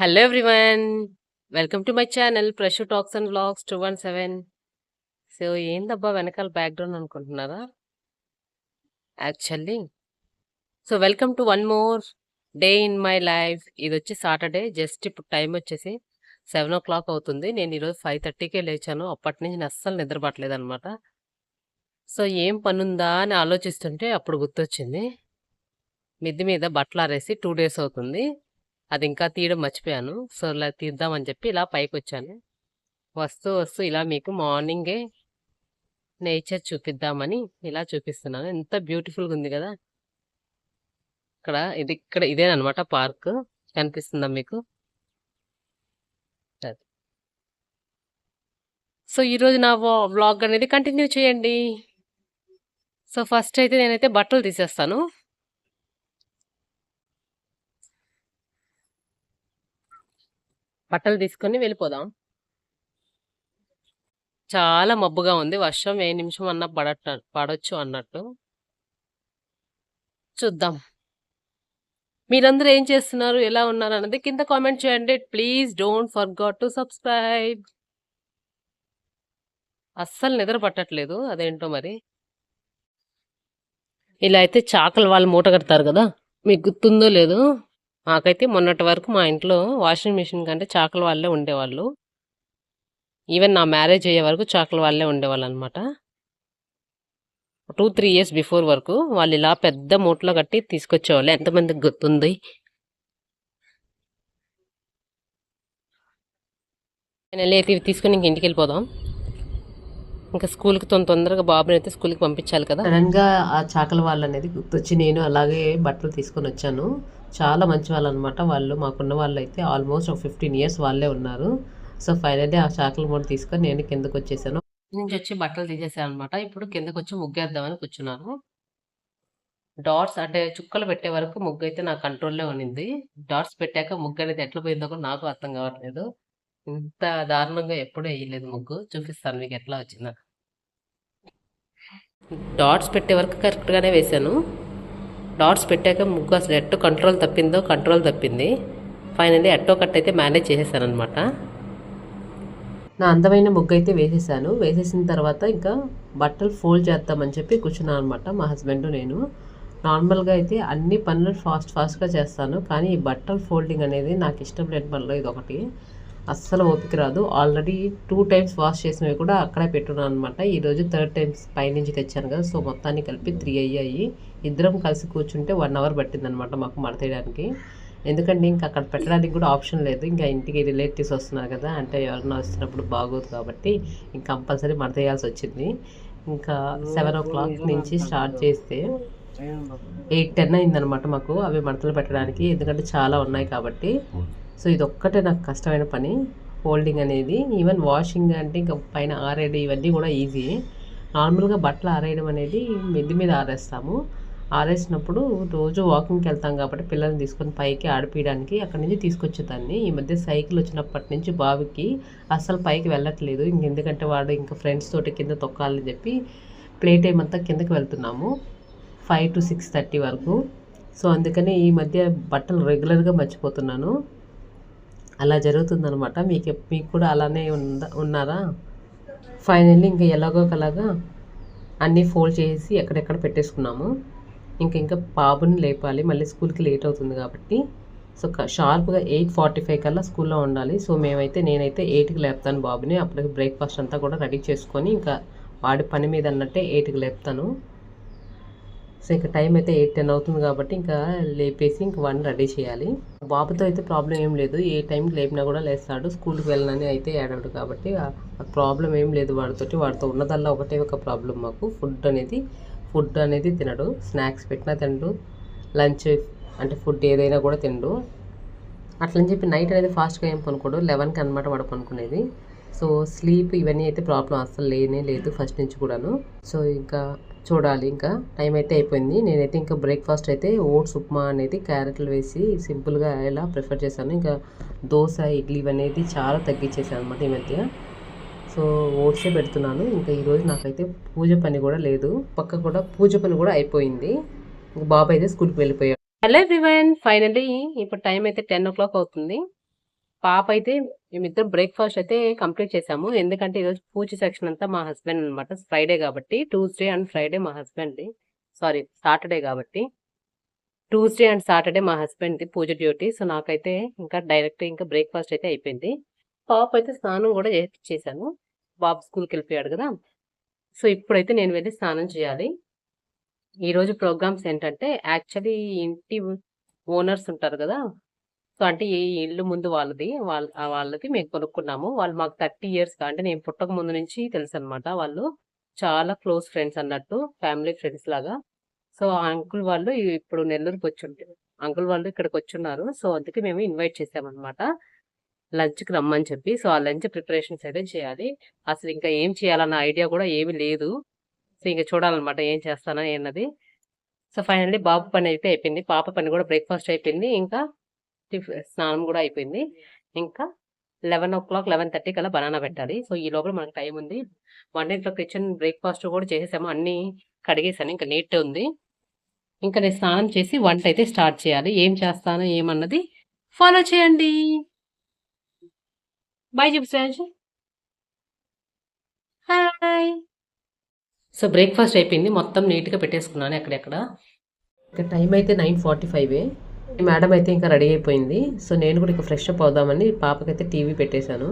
Hello everyone welcome to my channel Prashu talks and vlogs two one seven so ఏందబ్బా వెనకాల background అనుకుంటున్నారా? Actually so welcome to one more day in my life ఇది వచ్చి Saturday just ఇప్పుడు time వచ్చేసి seven o'clock అవుతుంది. నేను ఈరోజు ఫైవ్ థర్టీకే లేచాను. అప్పటి నుంచి నేను అస్సలు నిద్రపట్టలేదు అనమాట సో ఏం పనుందా అని ఆలోచిస్తుంటే అప్పుడు గుర్తొచ్చింది. మిద్ది మీద బట్టలు ఆరేసి టూ డేస్ అవుతుంది. అది ఇంకా తీయడం మర్చిపోయాను. సో ఇలా తీద్దామని చెప్పి ఇలా పైకి వచ్చాను వస్తూ వస్తూ ఇలా మీకు మార్నింగే నేచర్ చూపిద్దామని ఇలా చూపిస్తున్నాను. ఎంత బ్యూటిఫుల్గా ఉంది కదా! ఇక్కడ ఇది ఇక్కడ ఇదేనమాట పార్క్. కనిపిస్తుందా మీకు? సో ఈరోజు నా వ్లాగ్ అనేది కంటిన్యూ చేయండి. సో ఫస్ట్ అయితే నేనైతే బట్టలు తీసేస్తాను. బట్టలు తీసుకొని వెళ్ళిపోదాం. చాలా మబ్బుగా ఉంది. వర్షం ఏ నిమిషం అన్నా పడట పడొచ్చు అన్నట్టు. చూద్దాం. మీరందరూ ఏం చేస్తున్నారు? ఎలా ఉన్నారు అన్నది కింద కామెంట్ చేయండి. Please don't forget to subscribe. అస్సలు నిద్ర పట్టట్లేదు. అదేంటో మరి? ఇలా అయితే చాకలు వాళ్ళు మూట కడతారు కదా? మీకు గుర్తుందో లేదో? మాకైతే మొన్నటి వరకు మా ఇంట్లో వాషింగ్ మిషన్ కంటే చాకల వాళ్ళే ఉండేవాళ్ళు. ఈవెన్ నా మ్యారేజ్ అయ్యే వరకు చాకల వాళ్ళే ఉండేవాళ్ళు అనమాట టూ త్రీ ఇయర్స్ బిఫోర్ వరకు వాళ్ళు ఇలా పెద్ద మూట్లో కట్టి తీసుకొచ్చేవాళ్ళు. ఎంతమందికి గుర్తుంది? ఫైనల్లీ అయితే ఇవి తీసుకుని ఇంక ఇంటికి వెళ్ళిపోదాం. ఇంకా స్కూల్కి తొందర తొందరగా బాబుని అయితే స్కూల్కి పంపించాలి కదా. సడన్గా ఆ చాకల వాళ్ళు అనేది గుర్తొచ్చి నేను అలాగే బట్టలు తీసుకొని వచ్చాను. చాలా మంచి వాళ్ళు అనమాట వాళ్ళు. మాకున్న వాళ్ళు అయితే ఆల్మోస్ట్ ఒక ఫిఫ్టీన్ ఇయర్స్ వాళ్ళే ఉన్నారు. సో ఫైనల్లీ ఆ చాకల మూట తీసుకొని నేను కిందకు వచ్చేసాను. నుంచి వచ్చి బట్టలు తీసేసాను అనమాట ఇప్పుడు కిందకి వచ్చి ముగ్గేద్దామని కూర్చున్నాను. డాట్స్ అంటే చుక్కలు పెట్టే వరకు ముగ్గు అయితే నా కంట్రోల్లో ఉన్నింది డాట్స్ పెట్టాక ముగ్గు అనేది ఎట్లా పోయిందో కూడా నాకు అర్థం కావట్లేదు. ఇంత దారుణంగా ఎప్పుడూ వేయలేదు ముగ్గు. చూపిస్తాను మీకు ఎట్లా వచ్చిందా. డాట్స్ పెట్టే వరకు కరెక్ట్గానే వేశాను. డాట్స్ పెట్టాక ముగ్గు అసలు ఎట్టు కంట్రోల్ తప్పిందో కంట్రోల్ తప్పింది. ఫైనల్లీ ఎట్టో కట్ అయితే మేనేజ్ చేసేసాను అనమాట నా అందమైన ముగ్గు అయితే వేసేసాను. వేసేసిన తర్వాత ఇంకా బట్టలు ఫోల్డ్ చేద్దామని చెప్పి కూర్చున్నాను అనమాట మా హస్బెండ్ నేను. నార్మల్గా అయితే అన్ని పనులు ఫాస్ట్ ఫాస్ట్గా చేస్తాను. కానీ ఈ బట్టలు ఫోల్డింగ్ అనేది నాకు ఇష్టం లేని పనిలో ఇది ఒకటి. అస్సలు ఓపిక రాదు. ఆల్రెడీ టూ టైమ్స్ వాష్ చేసినవి కూడా అక్కడే పెట్టున్నాను అనమాట ఈరోజు థర్డ్ టైమ్స్ పైనుంచి తెచ్చాను కదా సో మొత్తాన్ని కలిపి త్రీ అయ్యాయి. ఇద్దరం కలిసి కూర్చుంటే వన్ అవర్ పట్టిందనమాట మాకు మడతేయడానికి ఎందుకంటే ఇంకా అక్కడ పెట్టడానికి కూడా ఆప్షన్ లేదు. ఇంకా ఇంటికి రిలేటివ్స్ వస్తున్నారు కదా అంటే ఎవరన్నా వస్తున్నప్పుడు బాగోదు కాబట్టి ఇంకా కంపల్సరీ మడతేయాల్సి వచ్చింది. ఇంకా సెవెన్ ఓ క్లాక్ నుంచి స్టార్ట్ చేస్తే ఎయిట్ టెన్ అయిందనమాట మాకు. అవి మడతలు పెట్టడానికి ఎందుకంటే చాలా ఉన్నాయి కాబట్టి. సో ఇది ఒక్కటే నాకు కష్టమైన పని. ఫోల్డింగ్ అనేది ఈవెన్ వాషింగ్ అంటే ఇంకా పైన ఆరేయడం ఇవన్నీ కూడా ఈజీ నార్మల్గా బట్టలు ఆరేయడం అనేది మిద్ది మీద ఆరేస్తాము. ఆరేసినప్పుడు రోజు వాకింగ్కి వెళ్తాం కాబట్టి పిల్లల్ని తీసుకొని పైకి ఆడిపించడానికి అక్కడి నుంచి తీసుకొచ్చేదాన్ని ఈ మధ్య సైకిల్ వచ్చినప్పటి నుంచి బావికి అస్సలు పైకి వెళ్ళట్లేదు. ఇంక ఎందుకంటే వాడు ఇంకా ఫ్రెండ్స్ తోటి కింద తొక్కాలని చెప్పి ప్లే టైం అంతా కిందకి వెళ్తున్నాము. ఫైవ్ టు సిక్స్ థర్టీ వరకు. సో అందుకని ఈ మధ్య బట్టలు రెగ్యులర్గా మర్చిపోతున్నాను. అలా జరుగుతుందనమాట మీకు మీకు కూడా అలానే ఉందా ఉన్నారా? ఫైనల్లీ ఇంకా ఎలాగో ఒకలాగా అన్నీ ఫోల్డ్ చేసి ఎక్కడెక్కడ పెట్టేసుకున్నాము. ఇంకా ఇంకా బాబుని లేపాలి. మళ్ళీ స్కూల్కి లేట్ అవుతుంది కాబట్టి. సో షార్ప్గా ఎయిట్ ఫార్టీ ఫైవ్ కల్లా స్కూల్లో ఉండాలి. సో మేమైతే నేనైతే ఎయిట్కి లేపుతాను బాబుని. అప్పటికి బ్రేక్ఫాస్ట్ అంతా కూడా రెడీ చేసుకొని ఇంకా వాడి పని మీద అన్నట్టే ఎయిట్కి లేపుతాను. సో ఇంకా టైం అయితే ఎయిట్ టెన్ అవుతుంది కాబట్టి ఇంకా లేపేసి ఇంక వన్ రెడీ చేయాలి. బాబుతో అయితే ప్రాబ్లం ఏం లేదు. ఏ టైంకి లేపినా కూడా లేస్తాడు. స్కూల్కి వెళ్ళనని అయితే ఏడాడు కాబట్టి ఆ ప్రాబ్లం ఏం లేదు వాడితోటి. వాడితో ఉన్నదల్లా ఒకటే ఒక ప్రాబ్లం మాకు. ఫుడ్ అనేది ఫుడ్ అనేది తినడు. స్నాక్స్ పెట్టినా తినడు. లంచ్ అంటే ఫుడ్ ఏదైనా కూడా తినడు. అట్లని చెప్పి నైట్ అనేది ఫాస్ట్గా ఏం పనుకోడు. లెవెన్కి అనమాట వాడు పనుకునేది. సో స్లీప్ ఇవన్నీ అయితే ప్రాబ్లం అస్సలు లేనే లేదు ఫస్ట్ నుంచి కూడాను. సో ఇంకా చూడాలి. ఇంకా టైం అయితే అయిపోయింది. నేనైతే ఇంకా బ్రేక్ఫాస్ట్ అయితే ఓట్స్ ఉప్మా అనేది క్యారెట్లు వేసి సింపుల్గా ఎలా ప్రిఫర్ చేశాను. ఇంకా దోశ ఇడ్లీ అనేది చాలా తగ్గించేసాను అనమాట ఈ మధ్య. సో ఓట్సే పెడుతున్నాను. ఇంకా ఈరోజు నాకైతే పూజ పని కూడా లేదు. పక్క కూడా పూజ పని కూడా అయిపోయింది. బాబు అయితే స్కూల్కి వెళ్ళిపోయాడు. హలో ఎవ్రీవన్ ఫైనలీ ఇప్పుడు టైం అయితే టెన్ ఓ క్లాక్ అవుతుంది. పాప అయితే మేమిద్దరం బ్రేక్ఫాస్ట్ అయితే కంప్లీట్ చేసాము. ఎందుకంటే ఈరోజు పూజ సెక్షన్ అంతా మా హస్బెండ్ అనమాట ఫ్రైడే కాబట్టి ట్యూస్డే అండ్ ఫ్రైడే మా హస్బెండ్ సారీ సాటర్డే కాబట్టి. ట్యూస్డే అండ్ సాటర్డే మా హస్బెండ్ది పూజ డ్యూటీ సో నాకైతే ఇంకా డైరెక్ట్ ఇంకా బ్రేక్ఫాస్ట్ అయితే అయిపోయింది. పాప అయితే స్నానం కూడా చే- చేశాను. బాబు స్కూల్కి వెళ్ళిపోయాడు కదా. సో ఇప్పుడైతే నేను వెళ్ళి స్నానం చేయాలి. ఈరోజు ప్రోగ్రామ్స్ ఏంటంటే యాక్చువల్లీ ఇంటి ఓనర్స్ ఉంటారు కదా. సో అంటే ఈ ఇల్లు ముందు వాళ్ళది. వాళ్ళ వాళ్ళది మేము కొనుక్కున్నాము. వాళ్ళు మాకు థర్టీ ఇయర్స్ అంటే నేను పుట్టక ముందు నుంచి తెలుసు అనమాట వాళ్ళు. చాలా క్లోజ్ ఫ్రెండ్స్ అన్నట్టు ఫ్యామిలీ ఫ్రెండ్స్ లాగా. సో ఆ అంకుల్ వాళ్ళు ఇప్పుడు నెల్లూరుకి వచ్చి అంకుల్ వాళ్ళు ఇక్కడికి వచ్చున్నారు సో అందుకే మేము ఇన్వైట్ చేసామన్నమాట. లంచ్కి రమ్మని చెప్పి. సో ఆ లంచ్ ప్రిపరేషన్స్ అయితే చేయాలి. అసలు ఇంకా ఏం చేయాలన్న ఐడియా కూడా ఏమీ లేదు. సో ఇంకా చూడాలన్నమాట ఏం చేస్తానా అన్నది. సో ఫైనల్లీ బాబు పని అయితే అయిపోయింది. పాప పని కూడా బ్రేక్ఫాస్ట్ అయిపోయింది. ఇంకా స్నానం కూడా అయిపోయింది. ఇంకా eleven o'clock eleven thirty కల్లా బనానా పెట్టాలి. సో ఈ లోపల మనకు టైం ఉంది. వంటింట్లో కిచెన్ బ్రేక్ఫాస్ట్ కూడా చేసేసాము. అన్ని కడిగేసాను. ఇంకా నీట్ ఉంది. ఇంకా నేను స్నానం చేసి వంట అయితే స్టార్ట్ చేయాలి. ఏం చేస్తాను ఏమన్నది ఫాలో చేయండి. బాయ్ చెప్పు హాయ్ సో బ్రేక్ఫాస్ట్ అయిపోయింది. మొత్తం నీట్గా పెట్టేసుకున్నాను ఎక్కడెక్కడ. ఇంకా టైం అయితే నైన్ ఫార్టీ ఫైవే మేడం అయితే ఇంకా రెడీ అయిపోయింది. సో నేను కూడా ఇంకా ఫ్రెష్ అప్ అవుదామని పాపకైతే టీవీ పెట్టేశాను.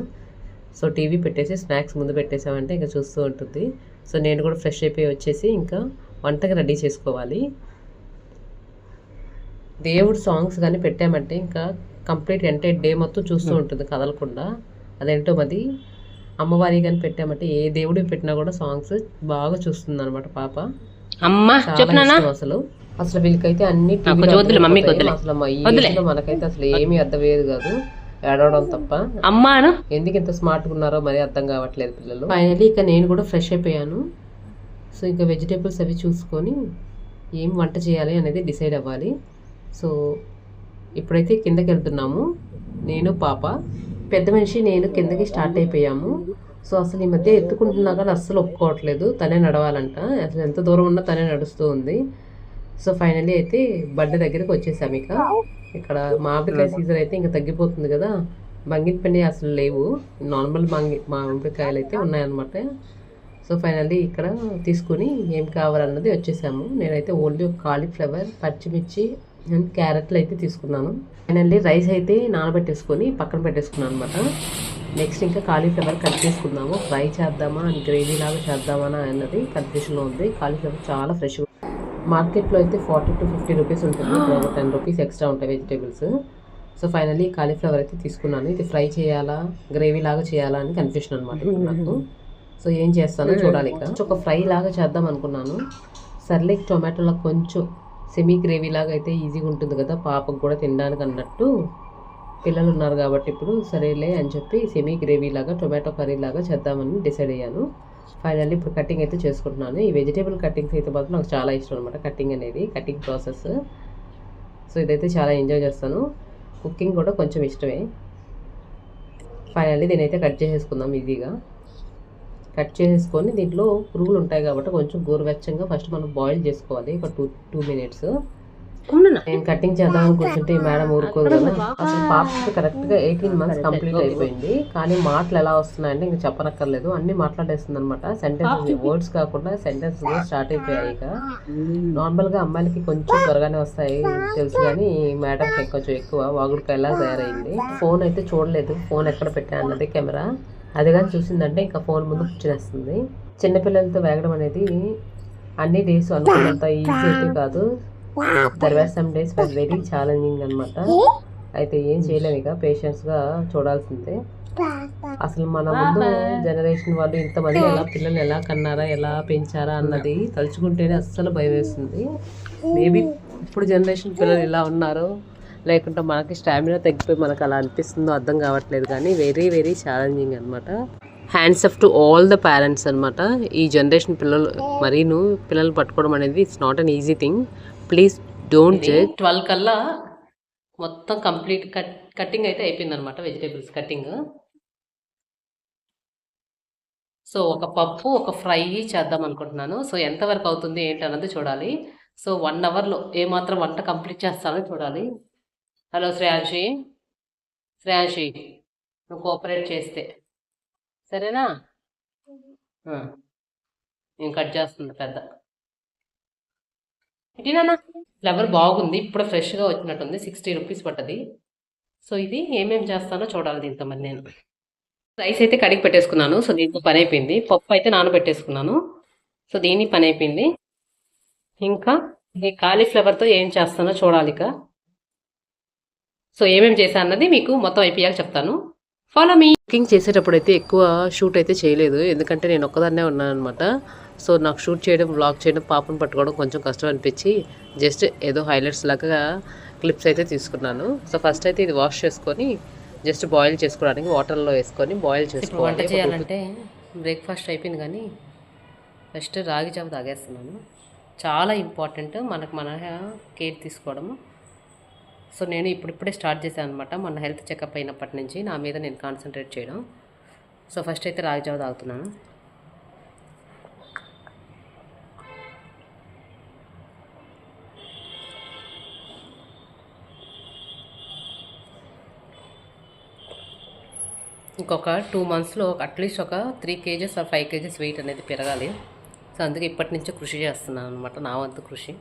సో టీవీ పెట్టేసి స్నాక్స్ ముందు పెట్టేసామంటే ఇంకా చూస్తూ ఉంటుంది. సో నేను కూడా ఫ్రెష్ అయిపోయి వచ్చేసి ఇంకా వంటకి రెడీ చేసుకోవాలి. దేవుడు సాంగ్స్ కానీ పెట్టామంటే ఇంకా కంప్లీట్ ఎంటైర్ డే మొత్తం చూస్తూ ఉంటుంది కదలకుండా. అదేంటో మరి? అమ్మవారి కానీ పెట్టామంటే ఏ దేవుడి పెట్టినా కూడా సాంగ్స్ బాగా చూస్తుంది అనమాట పాప. అమ్మా అసలు. అసలు వీళ్ళకైతే అన్ని. అసలు మనకైతే అసలు ఏమీ అర్థమయ్యేది కాదు. ఏడవడం తప్ప. అమ్మాను ఎందుకు ఇంత స్మార్ట్గా ఉన్నారో మరి అర్థం కావట్లేదు పిల్లలు. ఫైనలీ ఇక నేను కూడా ఫ్రెష్ అయిపోయాను. సో ఇంకా వెజిటేబుల్స్ అవి చూసుకొని ఏం వంట చేయాలి అనేది డిసైడ్ అవ్వాలి. సో ఇప్పుడైతే కిందకి వెళ్తున్నాము. నేను పాప. పెద్ద మనిషి నేను కిందకి స్టార్ట్ అయిపోయాము. సో అసలు ఈ మధ్య ఎత్తుకుంటున్నా కానీ అస్సలు ఒప్పుకోవట్లేదు. తనే నడవాలంట. అసలు ఎంత దూరం ఉన్నా తనే నడుస్తూ ఉంది. సో ఫైనలీ అయితే బండి దగ్గరికి వచ్చేసాము ఇక. ఇక్కడ మామిడికాయ సీజన్ అయితే ఇంకా తగ్గిపోతుంది కదా. బంగినపల్లి అసలు లేవు. నార్మల్ బంగి మామిడికాయలు అయితే ఉన్నాయన్నమాట. సో ఫైనల్లీ ఇక్కడ తీసుకుని ఏం కావాలన్నది వచ్చేసాము. నేనైతే ఓన్లీ ఒక కాలీఫ్లవర్ పచ్చిమిర్చి అండ్ క్యారెట్లు అయితే తీసుకున్నాను. ఫైనల్లీ రైస్ అయితే నానబెట్టేసుకొని పక్కన పెట్టేసుకున్నాను అనమాట నెక్స్ట్ ఇంకా కాలీఫ్లవర్ కట్ చేసుకుందాము. ఫ్రై చేద్దామా? అండ్ గ్రేవీ లాగా చేద్దామా అన్నది కన్ఫ్యూషన్లో ఉంది. కాలీఫ్లవర్ చాలా ఫ్రెష్గా మార్కెట్లో అయితే ఫార్టీ టు ఫిఫ్టీ రూపీస్ ఉంటుంది. ఇక్కడ ఒక టెన్ రూపీస్ ఎక్స్ట్రా ఉంటాయి వెజిటేబుల్స్. సో ఫైనల్లీ కాలీఫ్లవర్ అయితే తీసుకున్నాను. ఇది ఫ్రై చేయాలా గ్రేవీ లాగా చేయాలా అని కన్ఫ్యూషన్ అనమాట నాకు. సో ఏం చేస్తానో చూడాలి ఇక. ఒక ఫ్రై లాగా చేద్దాం అనుకున్నాను. సర్లే టొమాటోలో కొంచెం సెమీ గ్రేవీ లాగా అయితే ఈజీగా ఉంటుంది కదా పాపకు కూడా తినడానికి అన్నట్టు. పిల్లలు ఉన్నారు కాబట్టి ఇప్పుడు సరేలే అని చెప్పి సెమీ గ్రేవీ లాగా టొమాటో కర్రీ లాగా చేద్దామని డిసైడ్ అయ్యాను. ఫైనల్లీ ఇప్పుడు కటింగ్ అయితే చేసుకుంటున్నాను. ఈ వెజిటేబుల్ కటింగ్స్ అయితే మాత్రం నాకు చాలా ఇష్టం అనమాట కటింగ్ అనేది కటింగ్ ప్రాసెస్ సో ఇదైతే చాలా ఎంజాయ్ చేస్తాను. కుకింగ్ కూడా కొంచెం ఇష్టమే. ఫైనల్లీ దీనైతే కట్ చేసేసుకుందాం ఈజీగా కట్ చేసేసుకొని దీంట్లో పురుగులు ఉంటాయి కాబట్టి కొంచెం గోరువెచ్చంగా ఫస్ట్ మనం బాయిల్ చేసుకోవాలి. ఒక టూ టూ మినిట్స్ నేను కటింగ్ చేద్దాం కూర్చుంటే ఈ మేడం ఊరుకోదు కదా. అసలు పాపకి కరెక్ట్గా ఎయిటీన్ మంత్స్ కంప్లీట్ అయిపోయింది. కానీ మాటలు ఎలా వస్తున్నాయంటే ఇంకా చెప్పనక్కర్లేదు. అన్ని మాట్లాడేస్తుంది అనమాట సెంటెన్స్ వర్డ్స్ కాకుండా సెంటెన్స్ స్టార్ట్ అయిపోయాయి ఇక. నార్మల్గా అమ్మాయిలకి కొంచెం త్వరగానే వస్తాయి తెలుసు కానీ మేడం కొంచెం ఎక్కువ వాగుడికాయలా తయారైంది. ఫోన్ అయితే చూడలేదు. ఫోన్ ఎక్కడ పెట్టా అన్నది కెమెరా. అది కానీ చూసిందంటే ఇంకా ఫోన్ ముందు కూర్చునేస్తుంది. చిన్నపిల్లలతో వేగడం అనేది అన్ని డేస్ అనుకున్నంత ఈజీ అయితే కాదు. There were some days for very challenging అనమాట అయితే ఏం చేయలేము ఇక పేషెన్స్గా చూడాల్సిందే. అసలు మన ముందు జనరేషన్ వాళ్ళు ఇంతమంది ఎలా పిల్లలు ఎలా కన్నారా ఎలా పెంచారా అన్నది తలుచుకుంటేనే అస్సలు భయం వేస్తుంది. మేబీ ఇప్పుడు జనరేషన్ పిల్లలు ఇలా ఉన్నారు లేకుంటే మనకి స్టామినా తగ్గిపోయి మనకు అలా అనిపిస్తుందో అర్థం కావట్లేదు కానీ వెరీ వెరీ ఛాలెంజింగ్ అనమాట hands up to all the parents అనమాట ఈ జనరేషన్ పిల్లలు మరీను పిల్లలు పట్టుకోవడం అనేది it's not an easy thing please don't judge. Twelve కల్లా మొత్తం కంప్లీట్ కట్ కటింగ్ అయితే అయిపోయింది అనమాట వెజిటేబుల్స్ కటింగ్ సో ఒక పప్పు ఒక ఫ్రై చేద్దాం అనుకుంటున్నాను. సో ఎంతవరకు అవుతుంది ఏంటి అన్నది చూడాలి. సో వన్ అవర్లో ఏమాత్రం వంట కంప్లీట్ చేస్తానో చూడాలి. హలో శ్రేయాంశి. శ్రేయాంశి నువ్వు కోఆపరేట్ చేస్తే. సరేనా. నేను కట్ చేస్తుంది పెద్ద. ఇటీనా ఫ్లవర్ బాగుంది ఇప్పుడు ఫ్రెష్గా వచ్చినట్టుంది సిక్స్టీ రూపీస్ పట్టది సో ఇది ఏమేమి చేస్తానో చూడాలి దీంతో మరి నేను. రైస్ అయితే కడిగి పెట్టేసుకున్నాను సో దీంతో పని అయిపోయింది. పప్పు అయితే నానబెట్టేసుకున్నాను సో దీని పని అయిపోయింది. ఇంకా ఈ కాలీఫ్లవర్తో ఏం చేస్తానో చూడాలి ఇక. సో ఏమేమి చేశాను అన్నది మీకు మొత్తం అయిపోయాక చెప్తాను. ఫాలో మీ కుకింగ్ చేసేటప్పుడు అయితే ఎక్కువ షూట్ అయితే చేయలేదు ఎందుకంటే నేను ఒక్కదాన్నే ఉన్నాను అనమాట సో నాకు షూట్ చేయడం వ్లాగ్ చేయడం పాపను పట్టుకోవడం కొంచెం కష్టం అనిపించి జస్ట్ ఏదో హైలైట్స్ లాగా క్లిప్స్ అయితే తీసుకున్నాను. సో ఫస్ట్ అయితే ఇది వాష్ చేసుకొని జస్ట్ బాయిల్ చేసుకోవడానికి వాటర్లో వేసుకొని బాయిల్ చేసుకోవాలి. వంట చేయాలంటే బ్రేక్ఫాస్ట్ అయిపోయింది కానీ ఫస్ట్ రాగి జావ తాగేస్తున్నాను. చాలా ఇంపార్టెంట్ మనకు మన కేర్ తీసుకోవడము సో నేను ఇప్పుడిప్పుడే స్టార్ట్ చేశాను అనమాట మన హెల్త్ చెకప్ అయినప్పటి నుంచి నా మీద నేను కాన్సన్ట్రేట్ చేయడం. సో ఫస్ట్ అయితే రాగి జావ తాగుతున్నాను. ఇంకొక టూ మంత్స్లో అట్లీస్ట్ ఒక three kgs or five kgs weight అనేది పెరగాలి. సో అందుకే ఇప్పటి నుంచే కృషి చేస్తున్నాను అనమాట నా వంతు కృషి.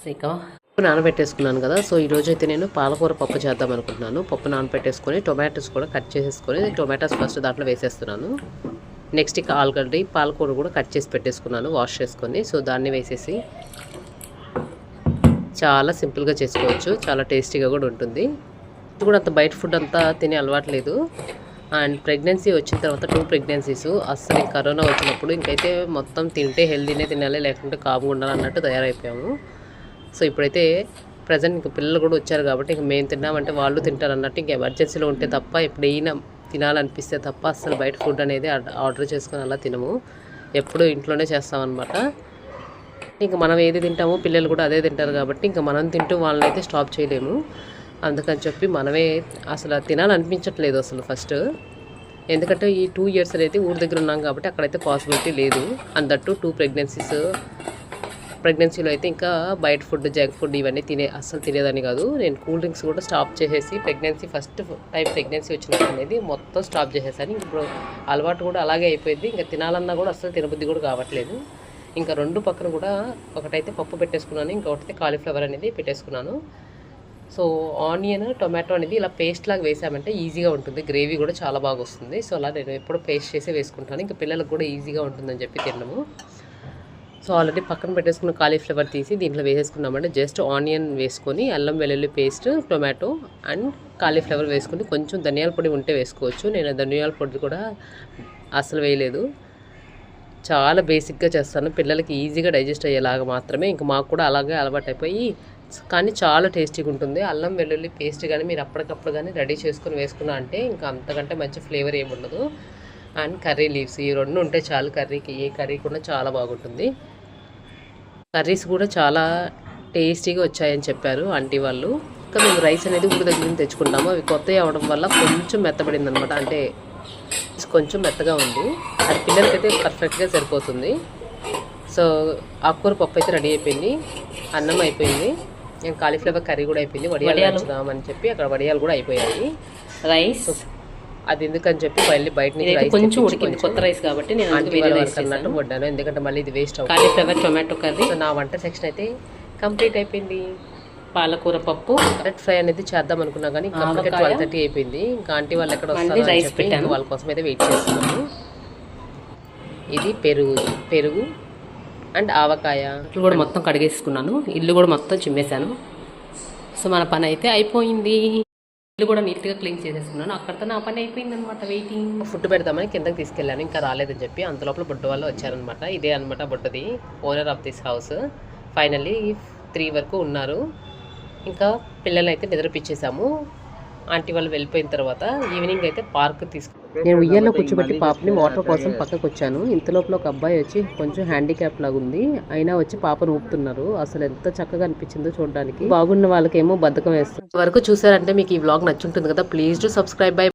సో ఇక పప్పు నానబెట్టేసుకున్నాను కదా సో ఈరోజు అయితే నేను పాలకూర పప్పు చేద్దాం అనుకుంటున్నాను. పప్పు నానబెట్టేసుకొని టొమాటోస్ కూడా కట్ చేసేసుకొని టొమాటోస్ ఫస్ట్ దాంట్లో వేసేస్తున్నాను. నెక్స్ట్ ఇక ఆల్రెడీ పాలకూర కూడా కట్ చేసి పెట్టేసుకున్నాను వాష్ చేసుకొని. సో దాన్ని వేసేసి చాలా సింపుల్గా చేసుకోవచ్చు చాలా టేస్టీగా కూడా ఉంటుంది. ఇది కూడా అంత బయట ఫుడ్ అంతా తినే అలవాటు లేదు. అండ్ ప్రెగ్నెన్సీ వచ్చిన తర్వాత టూ ప్రెగ్నెన్సీస్ అస్సలు కరోనా వచ్చినప్పుడు ఇంకైతే మొత్తం తింటే హెల్దీనే తినాలి లేకుంటే కాపు ఉండాలి అన్నట్టు తయారైపోయాము. సో ఇప్పుడైతే ప్రజెంట్ ఇంక పిల్లలు కూడా వచ్చారు కాబట్టి ఇంక మేము తిన్నామంటే వాళ్ళు తింటారు అన్నట్టు ఇంక ఎమర్జెన్సీలో ఉంటే తప్ప ఎప్పుడైనా తినాలనిపిస్తే తప్ప అసలు బయట ఫుడ్ అనేది ఆర్డర్ చేసుకొని అలా తినము. ఎప్పుడు ఇంట్లోనే చేస్తామన్నమాట. ఇంకా మనం ఏది తింటామో పిల్లలు కూడా అదే తింటారు కాబట్టి ఇంకా మనం తింటూ వాళ్ళని అయితే స్టాప్ చేయలేము. అందుకని చెప్పి మనమే అసలు తినాలనిపించట్లేదు అసలు ఫస్ట్. ఎందుకంటే ఈ టూ ఇయర్స్ అయితే ఊరి దగ్గర ఉన్నాం కాబట్టి అక్కడైతే పాసిబిలిటీ లేదు. అందట్టు టూ ప్రెగ్నెన్సీస్ ప్రెగ్నెన్సీలో అయితే ఇంకా బయట ఫుడ్ జంక్ ఫుడ్ ఇవన్నీ తినే అస్సలు తినేదని కాదు. నేను కూల్ డ్రింక్స్ కూడా స్టాప్ చేసేసి ప్రెగ్నెన్సీ ఫస్ట్ టైం ప్రెగ్నెన్సీ వచ్చినప్పుడు అనేది మొత్తం స్టాప్ చేసేసాను. ఇప్పుడు అలవాటు కూడా అలాగే అయిపోయింది. ఇంకా తినాలన్నా కూడా అస్సలు తినబుద్ధి కూడా కావట్లేదు. ఇంకా రెండు పక్కన కూడా ఒకటైతే పప్పు పెట్టేసుకున్నాను. ఇంకొకటి కాలీఫ్లవర్ అనేది పెట్టేసుకున్నాను. సో ఆనియన్ టొమాటో అనేది ఇలా పేస్ట్ లాగా వేసామంటే ఈజీగా ఉంటుంది. గ్రేవీ కూడా చాలా బాగా వస్తుంది. సో అలా నేను ఎప్పుడు పేస్ట్ చేసే వేసుకుంటాను. ఇంకా పిల్లలకు కూడా ఈజీగా ఉంటుందని చెప్పి తినము సో ఆల్రెడీ పక్కన పెట్టేసుకున్న కాలీఫ్లవర్ తీసి దీంట్లో వేసేసుకున్నామంటే జస్ట్ ఆనియన్ వేసుకొని అల్లం వెల్లుల్లి పేస్ట్ టొమాటో అండ్ కాలీఫ్లవర్ వేసుకొని కొంచెం ధనియాల పొడి ఉంటే వేసుకోవచ్చు. నేను ధనియాల పొడి కూడా అసలు వేయలేదు. చాలా బేసిక్గా చేస్తాను. పిల్లలకి ఈజీగా డైజెస్ట్ అయ్యేలాగా మాత్రమే. ఇంకా మాకు కూడా అలాగే అలవాటు అయిపోయి కానీ చాలా టేస్టీగా ఉంటుంది. అల్లం వెల్లుల్లి పేస్ట్ కానీ మీరు అప్పటికప్పుడు కానీ రెడీ చేసుకుని వేసుకున్నా అంటే ఇంకా అంతకంటే మంచి ఫ్లేవర్ ఏమి ఉండదు. అండ్ కర్రీ లీవ్స్ ఈ రెండు ఉంటే చాలు కర్రీకి. ఏ కర్రీ కూడా చాలా బాగుంటుంది. కర్రీస్ కూడా చాలా టేస్టీగా వచ్చాయని చెప్పారు ఆంటీ వాళ్ళు. ఇంకా మేము రైస్ అనేది ఊరి దగ్గర నుంచి తెచ్చుకుంటాము. అవి కొత్తవి అవడం వల్ల కొంచెం మెత్తబడింది అనమాట అంటే కొంచెం మెత్తగా ఉంది. అది పిల్లలకైతే పర్ఫెక్ట్గా సరిపోతుంది. సో ఆకుకూర పప్పు అయితే రెడీ అయిపోయింది. అన్నం అయిపోయింది. నేను కాలీఫ్లవర్ కర్రీ కూడా అయిపోయింది. వడియాలు వేసుదామని చెప్పి అక్కడ వడియాలు కూడా అయిపోయాయి. రైస్. అది ఎందుకని చెప్పి మళ్ళీ బయట నుంచి రైస్ కొంచెం ఉడికింది కొత్త రైస్ కాబట్టి నేను అన్నట్టు వండాను. ఎందుకంటే మళ్ళీ ఇది వేస్ట్ అవుతుంది. Cauliflower tomato curry. సో నా వంట సెక్షన్ అయితే కంప్లీట్ అయిపోయింది. పాలకూర పప్పు. క్యారెట్ ఫ్రై అనేది చేద్దాం అనుకున్నా కానీ కంప్లీట్ ట్వెల్వ్ థర్టీ అయిపోయింది. ఇంకా ఆంటీ వాళ్ళు ఎక్కడ వస్తారు రైస్ పెట్టాను. వాళ్ళ కోసం అయితే వెయిట్ చేస్తున్నాము ఇది పెరుగు పెరుగు అండ్ ఆవకాయ. ఇల్లు కూడా మొత్తం కడిగేసుకున్నాను. ఇల్లు కూడా మొత్తం చిమ్మేశాను. సో మన పని అయితే అయిపోయింది. ఇల్లు కూడా నీట్గా క్లీన్ చేసేసుకున్నాను. అక్కడితో నా పని అయిపోయింది అనమాట వెయిటింగ్ ఫుడ్ పెడదామని కిందకి తీసుకెళ్ళాను. ఇంకా రాలేదని చెప్పి అంత లోపల బుడ్డ వాళ్ళు వచ్చారనమాట ఇదే అనమాట బుడ్డది. Owner of this house finally three వరకు ఉన్నారు. ఇంకా పిల్లల్ని అయితే నిద్రపిచ్చేసాము. ఆంటీ వాళ్ళు వెళ్ళిపోయిన తర్వాత ఈవినింగ్ అయితే పార్క్ తీసుకు నేను ఉయ్యాల్లో కూర్చోబెట్టి పాపని వాటర్ కోసం పక్కకు వచ్చాను ఇంతలోపల ఒక అబ్బాయి వచ్చి కొంచెం హ్యాండిక్యాప్ లాగా ఉంది. అయినా వచ్చి పాపను ఊపుతున్నారు. అసలు ఎంత చక్కగా అనిపించిందో చూడడానికి. బాగున్న వాళ్ళకేమో బద్ధకం వేస్తుంది వరకు చూసారంటే మీకు ఈ వ్లాగ్ నచ్చుంటుంది కదా ప్లీజ్ టు సబ్స్క్రైబ్ బై